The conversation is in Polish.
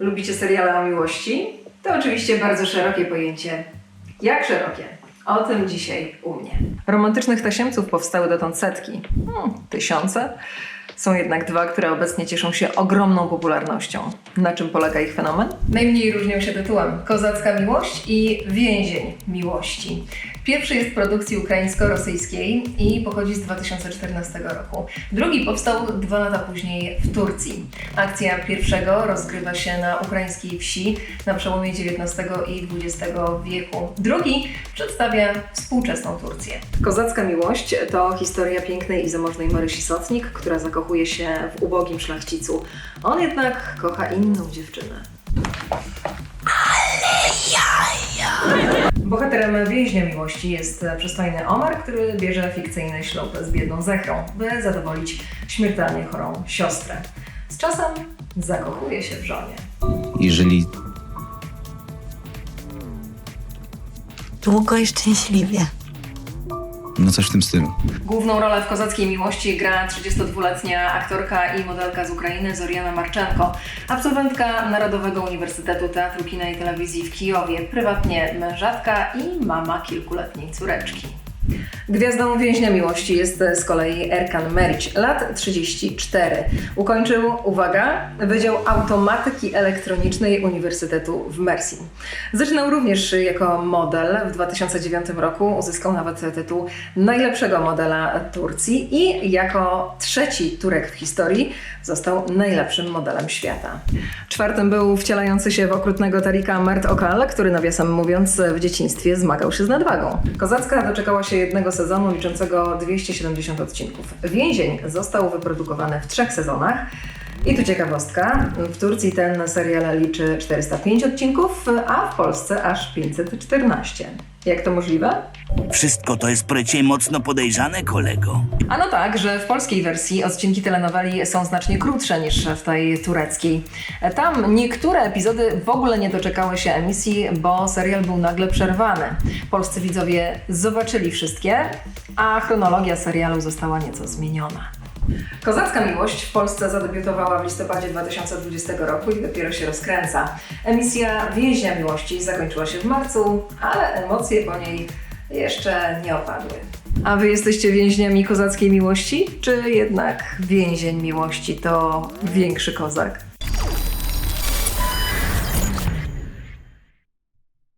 Lubicie seriale o miłości? To oczywiście bardzo szerokie pojęcie. Jak szerokie? O tym dzisiaj u mnie. Romantycznych tasiemców powstały dotąd setki, hmm, tysiące. Są jednak dwa, które obecnie cieszą się ogromną popularnością. Na czym polega ich fenomen? Najmniej różnią się tytułem Kozacka Miłość i Więzień Miłości. Pierwszy jest produkcji ukraińsko-rosyjskiej i pochodzi z 2014 roku. Drugi powstał dwa lata później w Turcji. Akcja pierwszego rozgrywa się na ukraińskiej wsi na przełomie XIX i XX wieku. Drugi przedstawia współczesną Turcję. Kozacka Miłość to historia pięknej i zamożnej Marysi Sotnik, która zakochuje się w ubogim szlachcicu. On jednak kocha inną dziewczynę. Bohaterem więźnia miłości jest przystojny Omar, który bierze fikcyjny ślub z biedną Zehrą, by zadowolić śmiertelnie chorą siostrę. Z czasem zakochuje się w żonie. Jeżeli Długo i szczęśliwie. No coś w tym stylu. Główną rolę w Kozackiej Miłości gra 32-letnia aktorka i modelka z Ukrainy Zoriana Marczenko, absolwentka Narodowego Uniwersytetu Teatru, Kina i Telewizji w Kijowie, prywatnie mężatka i mama kilkuletniej córeczki. Gwiazdą więźnia miłości jest z kolei Erkan Merić, lat 34. Ukończył, uwaga, Wydział Automatyki Elektronicznej Uniwersytetu w Mersin. Zaczynał również jako model. W 2009 roku uzyskał nawet tytuł najlepszego modela Turcji i jako trzeci Turek w historii został najlepszym modelem świata. Czwartym był wcielający się w okrutnego Tarika Mert Okal, który nawiasem mówiąc w dzieciństwie zmagał się z nadwagą. Kozacka doczekała się jednego sezonu liczącego 270 odcinków. Więzień został wyprodukowany w trzech sezonach. I tu ciekawostka, w Turcji ten serial liczy 405 odcinków, a w Polsce aż 514. Jak to możliwe? Wszystko to jest precie mocno podejrzane, kolego. A no tak, że w polskiej wersji odcinki telenoweli są znacznie krótsze niż w tej tureckiej. Tam niektóre epizody w ogóle nie doczekały się emisji, bo serial był nagle przerwany. Polscy widzowie zobaczyli wszystkie, a chronologia serialu została nieco zmieniona. Kozacka Miłość w Polsce zadebiutowała w listopadzie 2020 roku i dopiero się rozkręca. Emisja Więźnia Miłości zakończyła się w marcu, ale emocje po niej jeszcze nie opadły. A wy jesteście więźniami kozackiej miłości? Czy jednak więzień miłości to większy kozak?